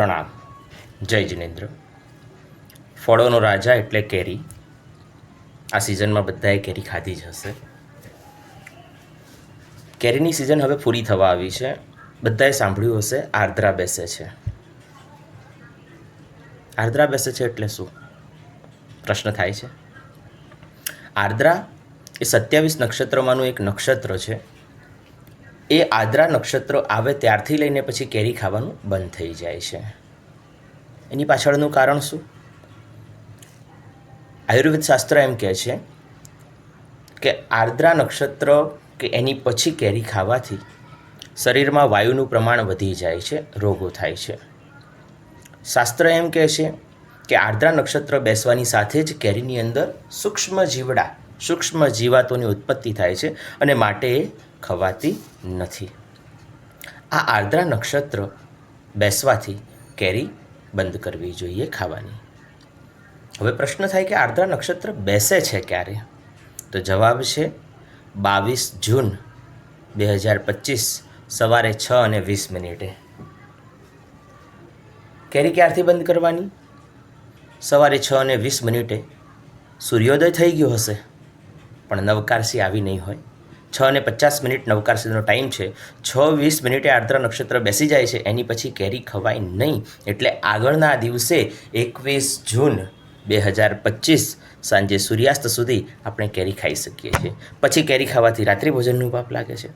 પ્રણામ. જય જિનેન્દ્ર. ફળોનો રાજા એટલે કેરી. આ સિઝનમાં બધાએ કેરી ખાધી જ હશે. કેરીની સિઝન હવે પૂરી થવા આવી છે. બધાએ સાંભળ્યું હશે, આર્દ્રા બેસે છે. આર્દ્રા બેસે છે એટલે શું? પ્રશ્ન થાય છે. આર્દ્રા એ સત્યાવીસ નક્ષત્રમાંનું એક નક્ષત્ર છે. એ આદ્રા નક્ષત્ર આવે ત્યારથી લઈને પછી કેરી ખાવાનું બંધ થઈ જાય છે. એની પાછળનું કારણ શું? આયુર્વેદ શાસ્ત્ર એમ કહે છે કે આર્દ્રા નક્ષત્ર કે એની પછી કેરી ખાવાથી શરીરમાં વાયુનું પ્રમાણ વધી જાય છે, રોગો થાય છે. શાસ્ત્ર એમ કહે છે કે આર્દ્રા નક્ષત્ર બેસવાની સાથે જ કેરીની અંદર સૂક્ષ્મ જીવડા, સૂક્ષ્મ જીવાતોની ઉત્પત્તિ થાય છે અને માટે ખવાતી નથી. આ આર્દ્રા નક્ષત્ર બેસવાથી કેરી બંધ કરવી જોઈએ ખાવાની. હવે પ્રશ્ન થાય કે આર્દ્રા નક્ષત્ર બેસે છે ક્યારે? તો જવાબ છે બાવીસ જૂન બે હજાર પચીસ સવારે છ અને વીસ મિનિટે. કેરી ક્યારથી બંધ કરવાની? સવારે છ અને વીસ મિનિટે. સૂર્યોદય થઈ ગયો હશે, પણ નવકારસી આવી નહીં હોય. છ અને પચાસ મિનિટ નવકારસીનો ટાઈમ છે. છ વીસ મિનિટે આર્દ્ર નક્ષત્ર બેસી જાય છે. એની પછી કેરી ખવાય નહીં. એટલે આગળના દિવસે એકવીસ જૂન બે હજાર પચીસ સાંજે સૂર્યાસ્ત સુધી આપણે કેરી ખાઈ શકીએ છીએ. પછી કેરી ખાવાથી રાત્રિ ભોજનનું પાપ લાગે છે.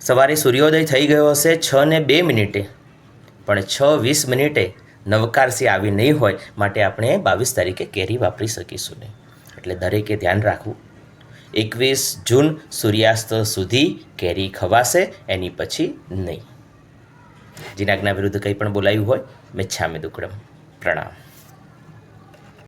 સવારે સૂર્યોદય થઈ ગયો હશે છ ને બે મિનિટે. પણ છ વીસ મિનિટે નવકારસી આવી નહીં હોય માટે આપણે બાવીસ તારીખે કેરી વાપરી શકીશું નહીં. એટલે દરેકે ધ્યાન રાખવું. એકવીસ જૂન સૂર્યાસ્ત સુધી કેરી ખવાશે, એની પછી નહીં. જીનાજ્ઞા વિરુદ્ધ કંઈ પણ બોલાયું હોય, મેચ્છામે દુકડમ. પ્રણામ.